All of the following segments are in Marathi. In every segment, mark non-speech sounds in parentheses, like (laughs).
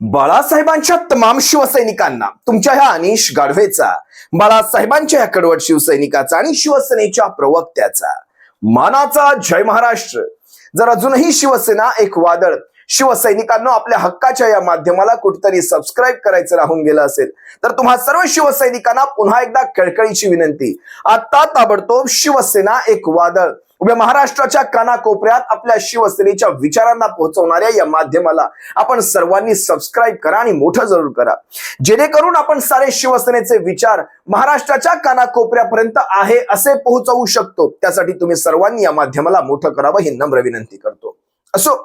बाळासाहेबांच्या तमाम शिवसैनिकांना तुमच्या ह्या अनिश गाढवेचा बाळासाहेबांच्या ह्या कडवट शिवसैनिकाचा आणि शिवसेनेच्या प्रवक्त्याचा. मानाचा जय महाराष्ट्र. जर अजूनही शिवसेना एक वादळ शिवसैनिकांना आपल्या हक्काच्या या माध्यमाला कुठेतरी सबस्क्राईब करायचं राहून गेलं असेल तर तुम्हा सर्व शिवसैनिकांना पुन्हा एकदा कळकळीची विनंती. आता ताबडतोब शिवसेना एक वादळ उभ्या महाराष्ट्राच्या कानाकोपऱ्यात आपल्या शिवसेनेच्या विचारांना पोहोचवणाऱ्या या माध्यमाला आपण सर्वांनी सबस्क्राईब करा आणि मोठं जरूर करा. जेणेकरून आपण सारे शिवसेनेचे विचार महाराष्ट्राच्या कानाकोपऱ्यापर्यंत आहे असे पोहोचवू शकतो. त्यासाठी तुम्ही सर्वांनी या माध्यमाला मोठं करावं ही नम्र विनंती करतो. असो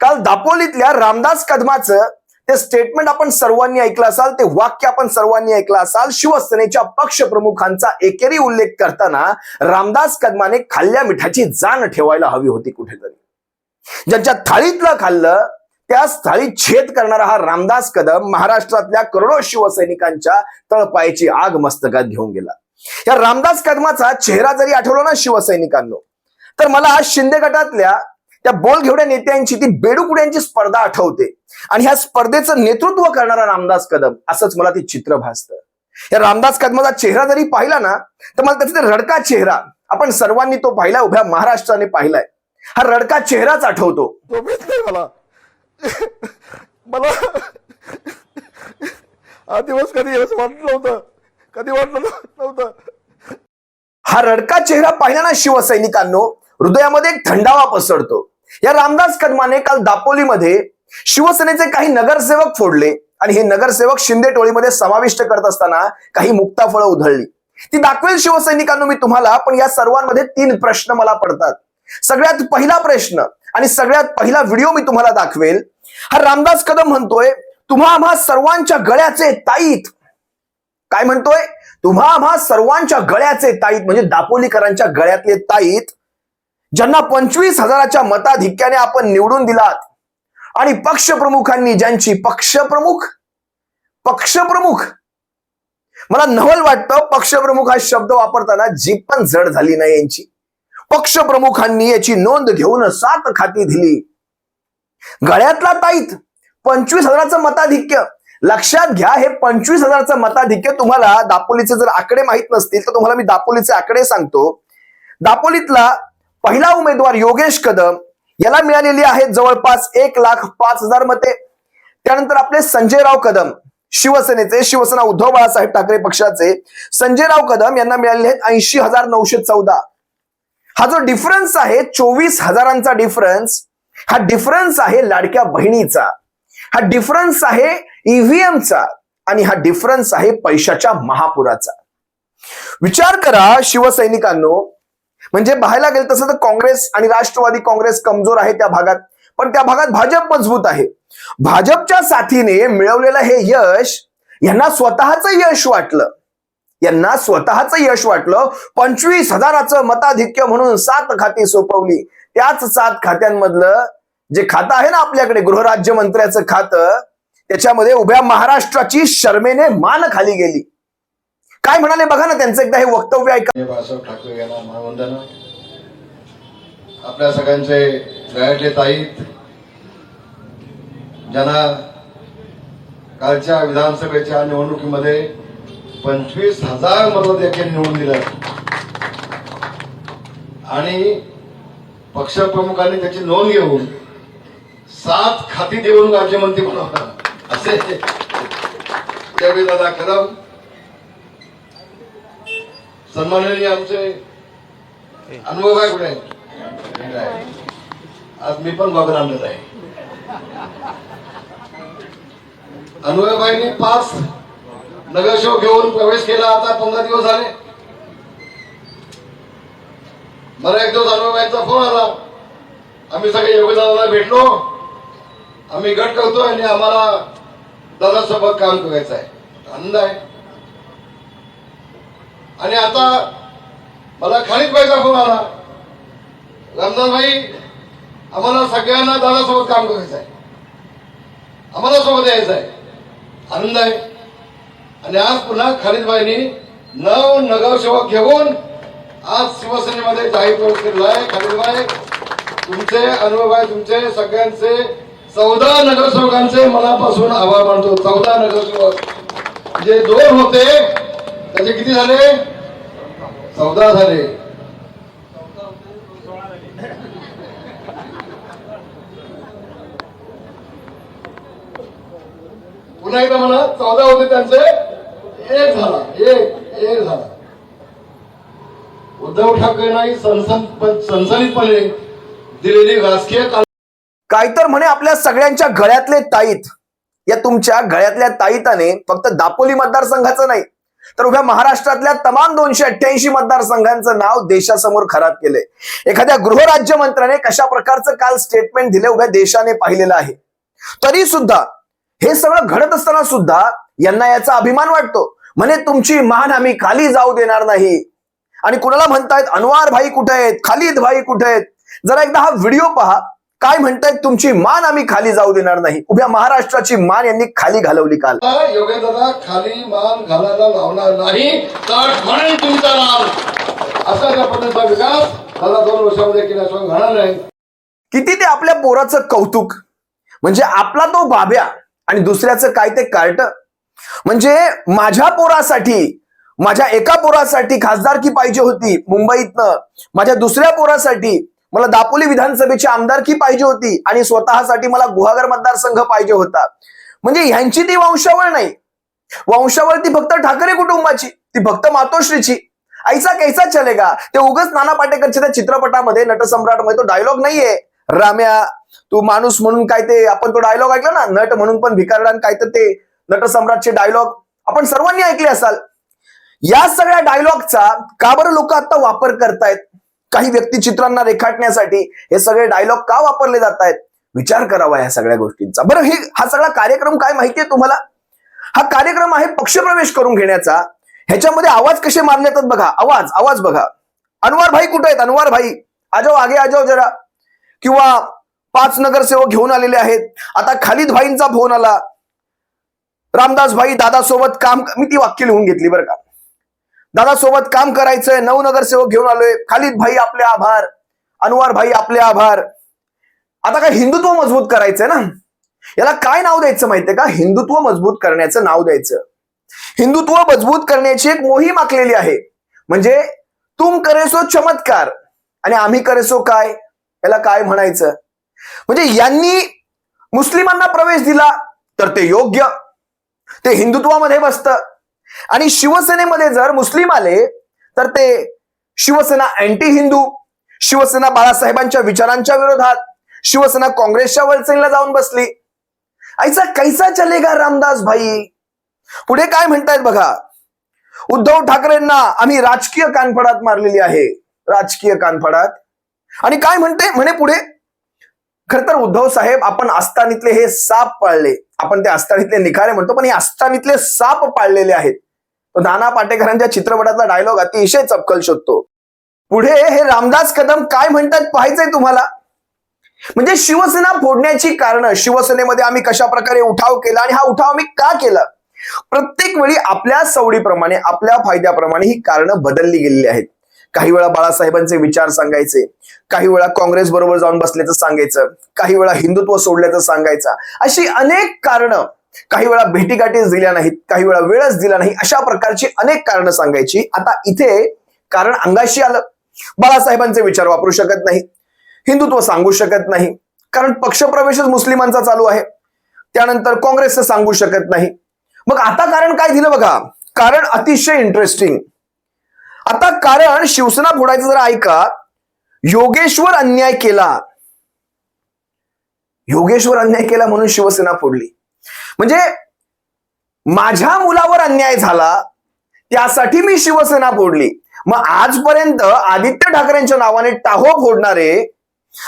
काल दापोलीतल्या रामदास कदमाचं ते स्टेटमेंट आपण सर्वांनी ऐकलं असाल ते वाक्य आपण सर्वांनी ऐकलं असाल शिवसेनेच्या पक्षप्रमुखांचा एकेरी उल्लेख करताना रामदास कदमाने खाल्ल्या मिठाची जाण ठेवायला हवी होती कुठेतरी. ज्यांच्या थाळीतलं खाल्लं त्याच थाळीत छेद करणारा हा रामदास कदम महाराष्ट्रातल्या करोडो शिवसैनिकांच्या तळपायाची आग मस्तकात घेऊन गेला. या रामदास कदमाचा चेहरा जरी आठवला ना शिवसैनिकांनो तर मला आज शिंदे गटातल्या त्या बोलघेवड्या नेत्यांची ती बेडूकुड्यांची स्पर्धा आठवते. आणि ह्या स्पर्धेचं नेतृत्व करणारा रामदास कदम असंच मला ते चित्र भासतं. या रामदास कदमाचा चेहरा जरी पाहिला ना तर मला त्याचा ते रडका चेहरा आपण सर्वांनी तो पाहिलाय उभ्या महाराष्ट्राने पाहिलाय. हा रडका चेहराच आठवतो. मला मला हा दिवस कधी असं वाटलं नव्हतं. कधी वाटलं नव्हतं. हा रडका चेहरा पाहिला ना शिवसैनिकांनो हृदयामध्ये एक थंडावा पसरतो. या रामदास कदमाने काल दापोलीमध्ये शिवसेनेचे काही नगरसेवक फोडले आणि हे नगरसेवक शिंदे टोळीमध्ये समाविष्ट करत असताना काही मुक्ताफळं उधळली. ती दाखवेल शिवसैनिकांनो मी तुम्हाला पण या सर्वांमध्ये तीन प्रश्न मला पडतात. सगळ्यात पहिला प्रश्न आणि सगळ्यात पहिला व्हिडिओ मी तुम्हाला दाखवेल. हा रामदास कदम म्हणतोय तुम्हा आम्हा सर्वांच्या गळ्याचे ताईत. काय म्हणतोय? तुम्हा आम्हा सर्वांच्या गळ्याचे ताईत म्हणजे दापोलीकरांच्या गळ्यातले ताईत ज्यांना पंचवीस हजाराच्या मताधिक्याने आपण निवडून दिलात आणि पक्षप्रमुखांनी ज्यांची पक्षप्रमुख पक्षप्रमुख. मला नवल वाटतं पक्षप्रमुख हा शब्द वापरताना जीप पण जड झाली नाही यांची. पक्षप्रमुखांनी याची नोंद घेऊन सात खाती दिली. गळ्यातला ताईत पंचवीस हजाराचं मताधिक्य. लक्षात घ्या हे पंचवीस हजारचं मताधिक्य तुम्हाला दापोलीचे जर आकडे माहीत नसतील तर तुम्हाला मी दापोलीचे आकडे सांगतो. दापोलीतला पहिला उमेदवार योगेश कदम याला मिळालेली आहेत जवळपास एक लाख पाच हजार मते. त्यानंतर आपले संजयराव कदम शिवसेनेचे शिवसेना उद्धव बाळासाहेब ठाकरे पक्षाचे संजयराव कदम यांना मिळालेले आहेत ऐंशी हजार नऊशे चौदा. हा जो डिफरन्स आहे चोवीस हजारांचा डिफरन्स हा डिफरन्स आहे लाडक्या बहिणीचा. हा डिफरन्स आहे ईव्हीएमचा आणि हा डिफरन्स आहे पैशाच्या महापुराचा. विचार करा शिवसैनिकांनो म्हणजे पाहायला गेलं तसं तर काँग्रेस आणि राष्ट्रवादी काँग्रेस कमजोर आहे त्या भागात. पण त्या भागात भाजप मजबूत आहे. भाजपच्या साथीने मिळवलेलं हे यश यांना स्वतःच यश वाटलं. यांना स्वतःच यश वाटलं. पंचवीस हजाराचं मताधिक्य म्हणून सात खाती सोपवली. त्याच सात खात्यांमधलं जे खातं आहे ना आपल्याकडे गृहराज्यमंत्र्याचं खातं त्याच्यामध्ये उभ्या महाराष्ट्राची शर्मेने मान खाली गेली. काय म्हणाले? बघा ना त्यांचं एकदा हे वक्तव्य ऐका. बाळासाहेब ठाकरे यांना महावंदना. आपल्या सगळ्यांचे गायटले ताईत ज्यांना कालच्या विधानसभेच्या निवडणुकीमध्ये पंचवीस हजार मताधिक्याने निवडून दिलं आणि पक्षप्रमुखांनी त्याची नोंद घेऊन सात खाती देऊन राज्यमंत्री बनवलं असे त्यावेळी दादा कदम सन्माननीय आमचे अनुभव आहे कुठे? आज मी पण बघ आणलेला आहे. अनुभवबाईंनी पाच नगरसेवक घेऊन प्रवेश केला आता पंधरा दिवस झाले. मला एक दिवस अनुभवबाईंचा फोन आला. आम्ही सगळे योगदानाला भेटलो. आम्ही गट करतोय आणि आम्हाला दादासोबत काम करायचं आहे. आनंद आहे. आणि आता मला खालीच भाई दाखवून आला रमजान भाई आम्हाला सगळ्यांना दादासोबत काम करायचं आहे. आम्हाला सोबत यायचं आहे. आनंद आहे. आणि आज पुन्हा खालीदबाईंनी नऊ नगरसेवक घेऊन आज शिवसेनेमध्ये जाहीर प्रवेश केलेला आहे. खालीदबाई तुमचे अनुभव आहे तुमचे सगळ्यांचे चौदा नगरसेवकांचे मनापासून आभार मानतो. चौदा नगरसेवक. जे दोन होते त्याचे किती झाले? चौदा झाले. पुन्हा एकदा म्हणा चौदा होते त्यांचे एक झाला एक एक झाला. उद्धव ठाकरेंनाही सनसन सनसनीतपणे दिलेली राजकीय काय तर म्हणे आपल्या सगळ्यांच्या गळ्यातले ताईत. या तुमच्या गळ्यातल्या ताईताने फक्त दापोली मतदारसंघाचं नाही तर उभ्या महाराष्ट्रातल्या तमाम दोनशे अठ्ठ्याऐंशी मतदारसंघांचं नाव देशासमोर खराब केलंय. एखाद्या गृहराज्यमंत्र्याने कशा प्रकारचं काल स्टेटमेंट दिले उभ्या देशाने पाहिलेलं आहे? तरी सुद्धा हे सगळं घडत असताना सुद्धा यांना याचा अभिमान वाटतो. म्हणे तुमची मान आम्ही खाली जाऊ देणार नाही. आणि कुणाला म्हणतायत अनवार भाई कुठे आहेत? खालिद भाई कुठे आहेत? जरा एकदा हा व्हिडिओ पहा. काय म्हणतायत तुमची मान आम्ही खाली जाऊ देणार नाही. उभ्या महाराष्ट्राची मान यांनी खाली घालवली काल. खाली मान घालायला लावणार नाही तर म्हणेन तुमचा नाम असा त्या पद्धतीचा विकास मला दोन वर्षामध्ये केल्याशिवाय घडणार नाही. किती ते आपल्या पोराचं कौतुक? म्हणजे आपला तो बाब्या आणि दुसऱ्याचं काय ते कार्ट? म्हणजे माझ्या पोरासाठी माझ्या एका पोरासाठी खासदारकी पाहिजे होती मुंबईतनं. माझ्या दुसऱ्या पोरासाठी मला दापोली विधानसभेची आमदारकी पाहिजे होती? आणि स्वतःसाठी मला गुहागर मतदारसंघ पाहिजे होता. म्हणजे ह्यांची ती वंशावळ नाही. वंशावळ ती फक्त ठाकरे कुटुंबाची ती फक्त मातोश्रीची. ऐसा कैसा चलेगा ते उगच नाना पाटेकरच्या त्या चित्रपटामध्ये नटसम्राटमध्ये तो डायलॉग नाहीये. राम्या तू माणूस म्हणून काय ते आपण तो डायलॉग ऐकला ना? नट म्हणून पण भिकारडान काय तर ते नटसम्राटचे डायलॉग आपण सर्वांनी ऐकले असाल. या सगळ्या डायलॉगचा का बरं लोक आता वापर करतायत? काही व्यक्तिचित्रांना रेखाटण्यासाठी हे सगळे डायलॉग का वापरले जात आहेत विचार करावा या सगळ्या गोष्टींचा. बरं हे हा सगळा कार्यक्रम काय माहितीये तुम्हाला? हा कार्यक्रम आहे पक्षप्रवेश करून घेण्याचा. ह्याच्यामध्ये आवाज कसे मारले जातात बघा. आवाज आवाज बघा. अनवार भाई कुठे आहेत? अनवार भाई आजाव आगे आजाव जरा. किंवा पाच नगरसेवक घेऊन आलेले आहेत. आता खालिद भाईंचा फोन आला. रामदास भाई दादासोबत काम मी ती वाक्य लिहून घेतली बरं का. दादासोबत काम करायचंय नऊ नगरसेवक घेऊन आलोय. खालिद भाई आपले आभार अनुवार भाई आपले आभार. आता काय हिंदुत्व मजबूत करायचंय ना? याला काय नाव द्यायचं माहितीये का? हिंदुत्व मजबूत करण्याचं नाव द्यायचं. हिंदुत्व मजबूत करण्याची एक मोहीम आखलेली आहे. म्हणजे तुम करेसो चमत्कार. आणि आम्ही करेसो काय? याला काय म्हणायचं? म्हणजे यांनी मुस्लिमांना प्रवेश दिला तर ते योग्य. ते हिंदुत्वामध्ये बसतं. आणि शिवसेनेमध्ये जर मुस्लिम आले तर ते शिवसेना अँटी हिंदू शिवसेना बाळासाहेबांच्या विचारांच्या विरोधात शिवसेना काँग्रेसच्या वलसेनला जाऊन बसली. ऐसा कैसा चलेगा रामदास भाई? पुढे काय म्हणतायत बघा. उद्धव ठाकरेंना आम्ही राजकीय कानफडात मारलेली आहे. राजकीय कानफडात. आणि काय म्हणते? म्हणे पुढे खर तर उद्धव साहेब आपण आस्थानीतले हे साप पाळले. आपण ते आस्थानीतले निखारे म्हणतो पण हे आस्थानीतले साप पाळलेले आहेत. तो नाना पाटेकरांच्या चित्रपटातला डायलॉग अतिशय चपकल शोधतो. पुढे हे रामदास कदम काय म्हणतात पाहायचंय तुम्हाला? म्हणजे शिवसेना फोडण्याची कारण शिवसेनेमध्ये आम्ही कशा प्रकारे उठाव केला आणि हा उठाव आम्ही का केला? प्रत्येक वेळी आपल्या सवडीप्रमाणे आपल्या फायद्याप्रमाणे ही कारणं बदलली गेलेली आहेत. काही वेळा बाळासाहेबांचे विचार सांगायचे काही वेळा काँग्रेस बरोबर जाऊन बसल्याचं सांगायचं काही वेळा हिंदुत्व सोडल्याचं सांगायचं. अशी अनेक कारणं काही वेळा भेटीगाठीच दिल्या नाहीत काही वेळा वेळच दिला नाही अशा प्रकारची अनेक कारणं सांगायची. आता इथे कारण अंगाशी आलं. बाळासाहेबांचे विचार वापरू शकत नाही. हिंदुत्व सांगू शकत नाही. कारण पक्षप्रवेशच मुस्लिमांचा चालू आहे. त्यानंतर काँग्रेसचं सांगू शकत नाही. मग आता कारण काय दिलं बघा? कारण अतिशय इंटरेस्टिंग आता कारण शिवसेना फोडायचं जरा ऐका. योगेश्वर अन्याय केला. योगेश्वर अन्याय केला म्हणून शिवसेना फोडली. म्हणजे माझ्या मुलावर अन्याय झाला त्यासाठी मी शिवसेना फोडली. मग आजपर्यंत आदित्य ठाकरेंच्या नावाने टाहो फोडणारे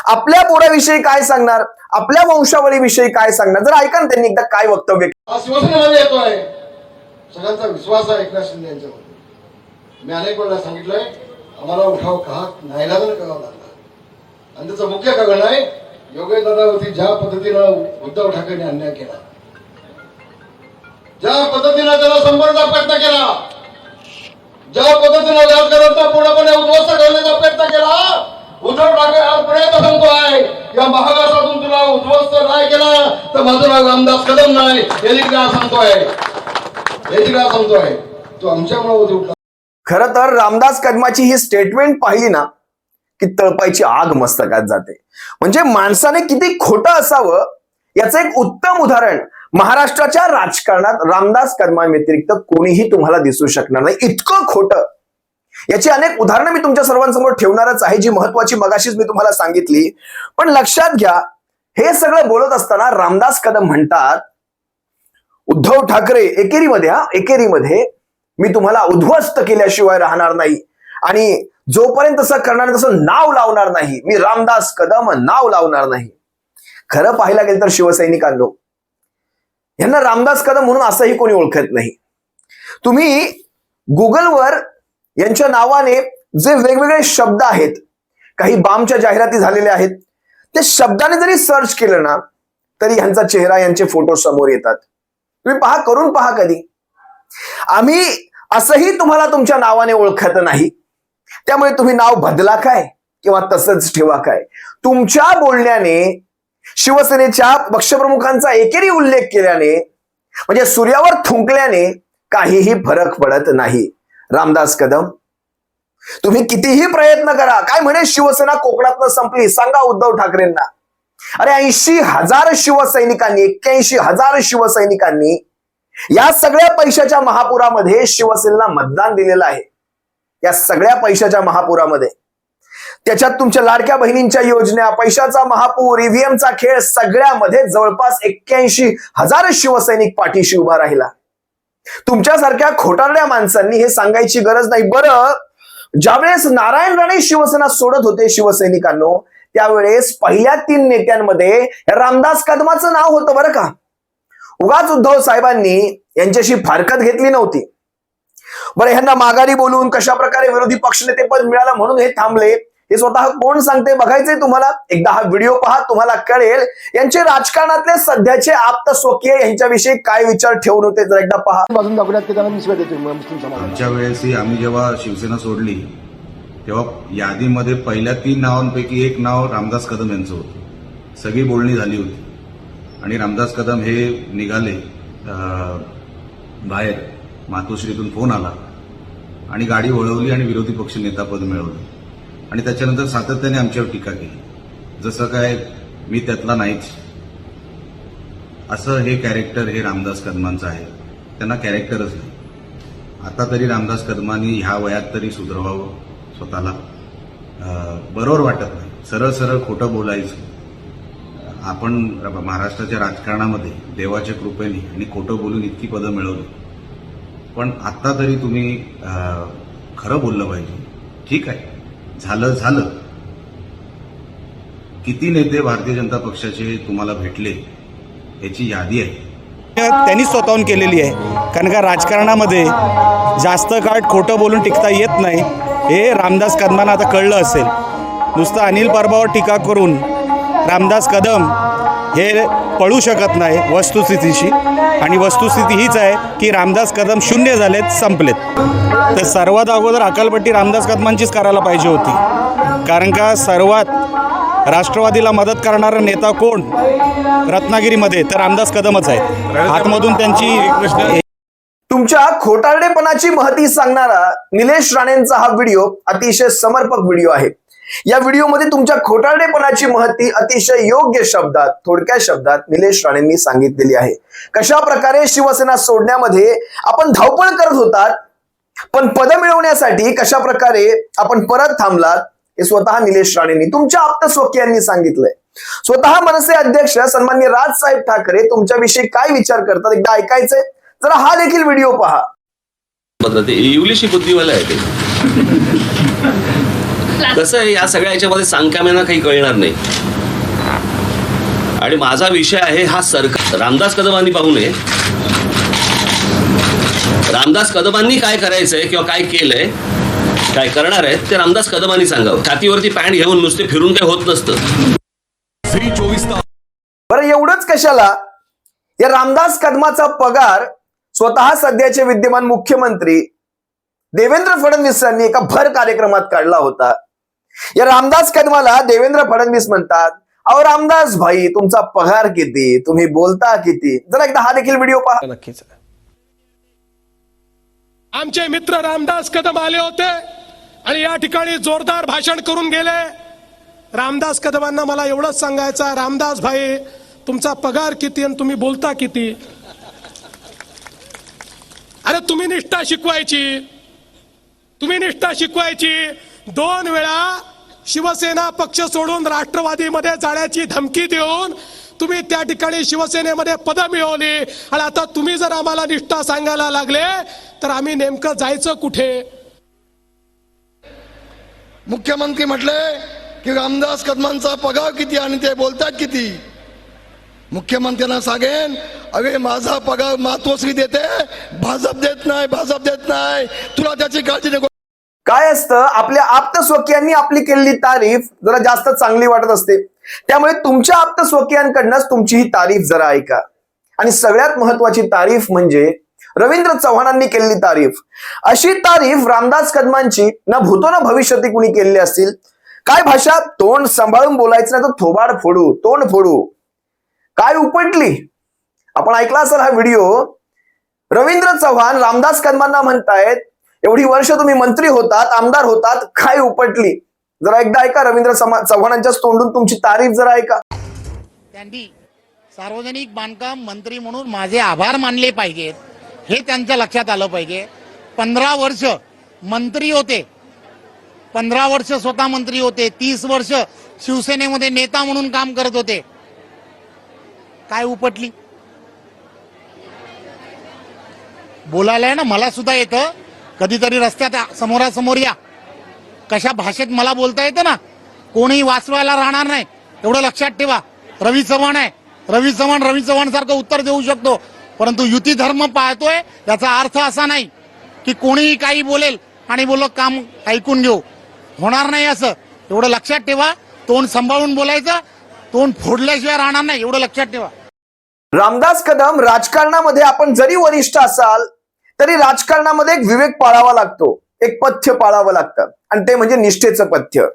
आपल्या पोराविषयी काय सांगणार? आपल्या वंशावळीविषयी काय सांगणार? जर ऐका ना त्यांनी एकदा काय वक्तव्य केलं. हा शिवसेनेमध्ये येतोय सगळ्यांचा विश्वास आहे एकनाथ शिंदे यांच्यावर. मी अनेक वेळेला सांगितलंय आम्हाला उठाव का नाईलाजानं करावा लागला आणि त्याचं मुख्य कारण आहे योगेंद्रावरती ज्या पद्धतीनं उद्धव ठाकरेंनी अन्याय केला ज्या पद्धतीनं त्याला संपर्काचा प्रयत्न केला ज्या पद्धतीनं व्याजदरांना पूर्णपणे उद्ध्वस्त करण्याचा प्रयत्न केला उद्धव ठाकरे आज प्रयत्न सांगतो आहे या महाराष्ट्रातून तुला उद्ध्वस्त नाही केला तर माझं नाव रामदास कदम नाही हे तिकडे सांगतोय. हे तिकडे सांगतोय. तो आमच्यामुळे होती उठला खर तर रामदास कदमाची ही स्टेटमेंट पाहिली ना की तळपायची आग मस्तकात जाते. म्हणजे माणसाने किती खोटं असावं याचं एक उत्तम उदाहरण महाराष्ट्राच्या राजकारणात रामदास कदमांव्यतिरिक्त कोणीही तुम्हाला दिसू शकणार नाही. इतकं खोटं. याची अनेक उदाहरणं मी तुमच्या सर्वांसमोर ठेवणारच आहे जी महत्वाची मगाशीच मी तुम्हाला सांगितली. पण लक्षात घ्या हे सगळं बोलत असताना रामदास कदम म्हणतात उद्धव ठाकरे एकेरीमध्ये हा एकेरीमध्ये मी तुम्हाला उद्ध्वस्त केल्याशिवाय राहणार नाही. आणि जोपर्यंत तसं करणार तसं नाव लावणार नाही. मी रामदास कदम नाव लावणार नाही. खरं पाहायला गेलं तर शिवसैनिकांनो यांना रामदास कदम म्हणून असंही कोणी ओळखत नाही. तुम्ही गुगलवर यांच्या नावाने जे वेगवेगळे शब्द आहेत काही बामच्या जाहिराती झालेल्या आहेत ते शब्दाने जरी सर्च केलं ना तरी यांचा चेहरा यांचे फोटो समोर येतात. तुम्ही पहा करून पहा कधी. आम्ही असंही तुम्हाला तुमच्या नावाने ओळखत नाही. त्यामुळे तुम्ही नाव बदला काय किंवा तसंच ठेवा काय? तुमच्या बोलण्याने शिवसेनेच्या पक्षप्रमुखांचा एकेरी उल्लेख केल्याने म्हणजे सूर्यावर थुंकल्याने काहीही फरक पडत नाही. रामदास कदम तुम्ही कितीही प्रयत्न करा. काय म्हणे? शिवसेना कोकणातनं संपली. सांगा उद्धव ठाकरेंना. अरे ऐंशी हजार शिवसैनिकांनी एक्क्याऐंशी हजार शिवसैनिकांनी या सगळ्या पैशाच्या महापुरामध्ये शिवसेनेला मतदान दिलेलं आहे. या सगळ्या पैशाच्या महापुरामध्ये. त्याच्यात तुमच्या लाडक्या बहिणींच्या योजना पैशाचा महापूर ईव्हीएमचा खेळ सगळ्यामध्ये जवळपास एक्क्याऐंशी हजार शिवसैनिक पाठीशी उभा राहिला. तुमच्यासारख्या खोटारड्या माणसांनी हे सांगायची गरज नाही. बरं ज्यावेळेस नारायण राणे शिवसेना सोडत होते शिवसैनिकांनो त्यावेळेस पहिल्या तीन नेत्यांमध्ये रामदास कदमाचं नाव होतं बरं का. उगाच उद्धव साहेबांनी यांच्याशी फारकत घेतली नव्हती. बरं ह्यांना माघारी बोलून कशा प्रकारे विरोधी पक्षनेते पद मिळालं म्हणून हे थांबले. हे स्वतः कोण सांगते बघायचंय तुम्हाला? एकदा हा व्हिडिओ पहा तुम्हाला कळेल. यांचे राजकारणातले सध्याचे आप्त स्वकीय यांच्याविषयी काय विचार ठेवून होते जर एकदा पहा. बाजून दाखवण्यात की त्यांना निश्चित देतो मुस्लिम समाज आमच्या वेळेसही आम्ही जेव्हा शिवसेना सोडली तेव्हा यादीमध्ये पहिल्या तीन नावांपैकी एक नाव रामदास कदम यांचं होतं. सगळी बोलणी झाली होती. आणि रामदास कदम हे निघाले अं, बाहेर मातोश्रीतून फोन आला. आणि गाडी वळवली आणि विरोधी पक्ष नेतापद मिळवलं. आणि त्याच्यानंतर सातत्याने आमच्यावर टीका केली. जसं काय मी त्यातला नाहीच. असं हे कॅरेक्टर हे रामदास कदमांचं आहे. त्यांना कॅरेक्टरच नाही. आता तरी रामदास कदमांनी ह्या वयात तरी सुधरवावं स्वतःला. बरोबर वाटत नाही. सरळ सरळ खोटं बोलायचं. आपण महाराष्ट्राच्या राजकारणामध्ये देवाच्या कृपेने आणि खोटं बोलून इतकी पदं मिळवली. पण आत्ता तरी तुम्ही खरं बोललं पाहिजे. ठीक आहे. झालं झालं. किती नेते भारतीय जनता पक्षाचे तुम्हाला भेटले याची यादी आहे. त्यांनी स्वतःहून केलेली आहे. कारण का राजकारणामध्ये जास्त काळ खोटं बोलून टिकता येत नाही हे रामदास कदमांना आता कळलं असेल. नुसतं अनिल परबावर टीका करून रामदास कदम हे पळू शकत नाही वस्तुस्थितीशी. आणि वस्तुस्थिती हीच आहे की रामदास कदम शून्य झालेत संपलेत. तर सर्वात अगोदर अकालपट्टी रामदास कदमांचीच करायला पाहिजे होती. कारण का सर्वात राष्ट्रवादीला मदत करणारा नेता कोण? रत्नागिरीमध्ये तर रामदास कदमच आहेत. आतमधून त्यांची तुमच्या खोटारडेपणाची महती सांगणारा निलेश राणेंचा हा व्हिडिओ अतिशय समर्पक व्हिडिओ आहे. या व्हिडिओमध्ये तुमच्या खोटारडेपणाची महती अतिशय योग्य शब्दात थोडक्या शब्दात निलेश राणेंनी सांगितलेली आहे. कशा प्रकारे शिवसेना सोडण्यामध्ये आपण धावपळ करत होतात पण पद मिळवण्यासाठी कशा प्रकारे आपण परत थांबलात हे स्वतः निलेश राणेंनी तुमच्या आप्तस्वकीयांनी सांगितलंय. स्वतः मनसे अध्यक्ष सन्मान्य राजसाहेब ठाकरे तुमच्याविषयी काय विचार करतात एकदा ऐकायचंय? जरा हा देखील व्हिडिओ पहा. इवलीशी बुद्धिवाला आहे (laughs) कसं आहे या सगळ्या याच्यामध्ये सांगकाम्यांना काही कळणार नाही. आणि माझा विषय आहे हा सरकार रामदास कदमांनी पाहू नये. रामदास कदमांनी काय करायचंय किंवा काय केलंय काय करणार आहेत ते रामदास कदमांनी सांगावं. छातीवरती पॅन्ट घेऊन नुसते फिरून काही होत नसतं. बरं एवढंच कशाला? या रामदास कदमाचा पगार स्वतः सध्याचे विद्यमान मुख्यमंत्री देवेंद्र फडणवीस यांनी एका भर कार्यक्रमात काढला होता. या रामदास कदमाला देवेंद्र फडणवीस म्हणतात अहो रामदास भाई तुमचा पगार किती? तुम्ही बोलता किती? जरा एकदा हा देखील व्हिडिओ पहा. नक्कीच. आमचे मित्र रामदास कदम आले होते आणि या ठिकाणी जोरदार भाषण करून गेले. रामदास कदमांना मला एवढंच सांगायचं आहे, रामदास भाई तुमचा पगार किती आणि तुम्ही बोलता किती? अरे तुम्ही निष्ठा शिकवायची. तुम्ही निष्ठा शिकवायची. दोन वेळा शिवसेना पक्ष सोडून राष्ट्रवादीमध्ये जाण्याची धमकी देऊन तुम्ही त्या ठिकाणी शिवसेनेमध्ये पदं मिळवली. आणि आता तुम्ही जर आम्हाला निष्ठा सांगायला लागले तर आम्ही नेमकं जायचं कुठे? मुख्यमंत्री म्हटले की रामदास कदमांचा पगार किती आणि ते बोलतात किती? मुख्यमंत्र्यांना सांगेन अरे माझा पगार मातोश्री देते भाजप देत नाही भाजप देत नाही. तुला त्याची काळजी नको. काय असतं? आपल्या आप्तस्वकीयांनी आपली केलेली तारीफ जरा जास्त चांगली वाटत असते. त्यामुळे तुमच्या आप्तस्वकीयांकडनंच तुमची ही तारीफ जरा ऐका. आणि सगळ्यात महत्वाची तारीफ म्हणजे रवींद्र चव्हाणांनी केलेली तारीफ. अशी तारीफ रामदास कदमांची ना भूतो ना भविष्यती कुणी केलेली असतील? काय भाषा? तोंड सांभाळून बोलायचं नाही तर थोबाड फोडू तोंड फोडू. काय उपटली? आपण ऐकला असेल हा व्हिडिओ. रवींद्र चव्हाण रामदास कदमांना म्हणतायत एवढी वर्ष तुम्ही मंत्री होतात आमदार होतात काय उपटली? जरा एकदा ऐका रवींद्र चव्हा- चव्हाणांच्याच तोंडून तुमची तारीफ जरा ऐका. त्यांनी सार्वजनिक बांधकाम मंत्री म्हणून माझे आभार मानले पाहिजेत. हे त्यांच्या लक्षात आलं पाहिजे. पंधरा वर्ष मंत्री होते. पंधरा वर्ष स्वतः मंत्री होते. तीस वर्ष शिवसेनेमध्ये नेता म्हणून काम करत होते. काय उपटली? बोलायला आहे ना मला सुद्धा येतं. कधीतरी रस्त्यात समोरासमोर या. कशा भाषेत मला बोलता येतं ना? कोणीही वाचवायला राहणार नाही. एवढं लक्षात ठेवा. रवी चव्हाण आहे. रवी चव्हाण रवी चव्हाण सारखं उत्तर देऊ शकतो. परंतु युती धर्म पाहतोय याचा अर्थ असा नाही की कोणीही काही बोलेल आणि बोल काम ऐकून घेऊ. होणार नाही असं. एवढं लक्षात ठेवा. तोंड सांभाळून बोलायचं. तोंड फोडल्याशिवाय राहणार नाही. एवढं लक्षात ठेवा. रामदास कदम राजकारणामध्ये आपण जरी वरिष्ठ असाल तरी राजकारणामध्ये एक विवेक पाळावा लागतो. एक पथ्य पाळावं लागतं. आणि ते म्हणजे निष्ठेचं पथ्य.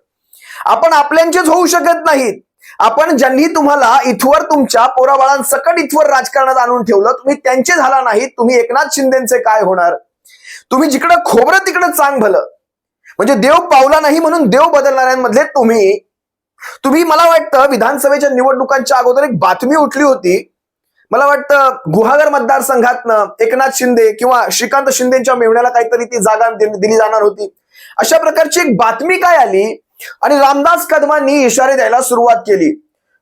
आपण आपल्यांचेच होऊ शकत नाहीत. आपण ज्यांनी तुम्हाला इथवर तुमच्या पोराबाळांसकट इथवर राजकारणात आणून ठेवलं तुम्ही त्यांचे झाला नाही तुम्ही एकनाथ शिंदेचे काय होणार? तुम्ही जिकडं खोबरं तिकडं चांग भलं. म्हणजे देव पावला नाही म्हणून देव बदलणाऱ्यांमधले तुम्ही तुम्ही मला वाटतं विधानसभेच्या निवडणुकांच्या अगोदर एक बातमी उठली होती मला वाटतं गुहागर मतदारसंघातनं एकनाथ शिंदे किंवा श्रीकांत शिंदेच्या मेहण्याला काहीतरी ती जागा दिली जाणार होती. अशा प्रकारची एक बातमी काय आली आणि रामदास कदमांनी इशारे द्यायला सुरुवात केली.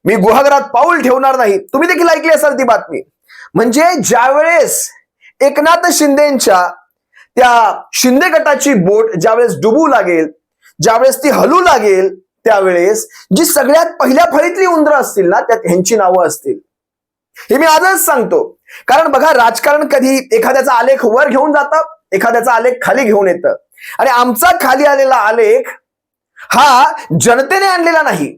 मी गुहागरात पाऊल ठेवणार नाही. तुम्ही देखील ऐकली असाल ती बातमी. म्हणजे ज्यावेळेस एकनाथ शिंदेच्या त्या शिंदे गटाची बोट ज्यावेळेस डुबू लागेल ज्यावेळेस ती हलू लागेल त्यावेळेस जी सगळ्यात पहिल्या फळीतली उंदरं असतील ना त्यात ह्यांची नावं असतील. हे मी आजच सांगतो. कारण बघा राजकारण कधी एखाद्याचा आलेख वर घेऊन जातं एखाद्याचा आलेख खाली घेऊन येतं. आणि आमचा खाली आलेला आलेख हा जनतेने आणलेला नाही.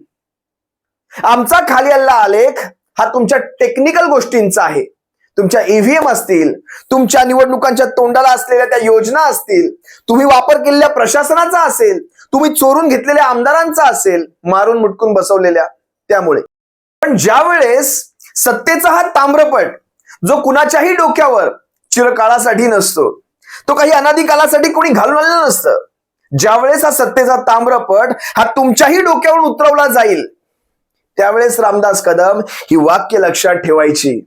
आमचा खाली आलेला आलेख हा तुमच्या टेक्निकल गोष्टींचा आहे. तुमच्या ईव्हीएम असतील तुमच्या निवडणुकांच्या तोंडाला असलेल्या त्या योजना असतील तुम्ही वापर केलेल्या प्रशासनाचा असेल तुम्ही चोरून घेतलेल्या आमदारांचा असेल मारून मुटकून बसवलेल्या त्यामुळे. पण ज्या वेळेस सत्तेचा हा ताम्रपट जो कुणाच्याही डोक्यावर चिरकाळासाठी नसतो तो काही अनादिकालासाठी कोणी घालून आलेलं नसतं. ज्यावेळेस हा सत्तेचा ताम्रपट हा तुमच्याही डोक्यावरून उतरवला जाईल त्यावेळेस रामदास कदम ही वाक्य लक्षात ठेवायची.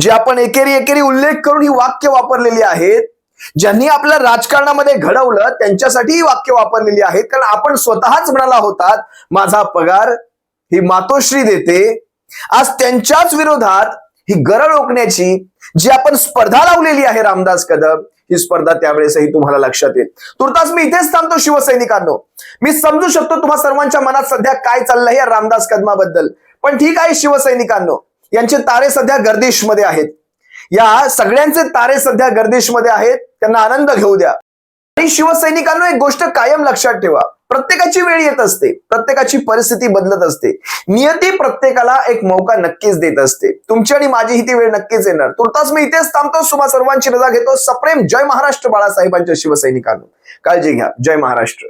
जी आपण एकेरी एकेरी उल्लेख करून ही वाक्य वापरलेली आहेत ज्यांनी आपल्या राजकारणामध्ये घडवलं त्यांच्यासाठी ही वाक्य वापरलेली आहेत. कारण आपण स्वतःच म्हणाला होतात माझा पगार ही मातोश्री देते आज त्यांच्याच विरोधात ही गरळ ओकण्याची जी आपण स्पर्धा लावलेली आहे रामदास कदम ही स्पर्धा त्यावेळेसही तुम्हाला लक्षात येईल. तुर्तास मी इथेच थांबतो शिवसैनिकांनो. मी समजू शकतो तुम्हा सर्वांच्या मनात सध्या काय चाललंय या रामदास कदमाबद्दल. पण ठीक आहे शिवसैनिकांनो यांचे तारे सध्या गर्दिशमध्ये आहेत. या सगळ्यांचे तारे सध्या गर्दीशमध्ये आहेत त्यांना आनंद घेऊ द्या. आणि शिवसैनिकांनो एक गोष्ट कायम लक्षात ठेवा. प्रत्येकाची वेळ येत असते. प्रत्येकाची परिस्थिती बदलत असते. नियती प्रत्येकाला एक मौका नक्कीच देत असते. तुमची आणि माझी ही ती वेळ नक्कीच येणार. तुर्तास मी इथेच थांबतो. सुमा सर्वांची रजा घेतो. सप्रेम जय महाराष्ट्र बाळासाहेबांच्या शिवसैनिकांनो काळजी घ्या. जय महाराष्ट्र.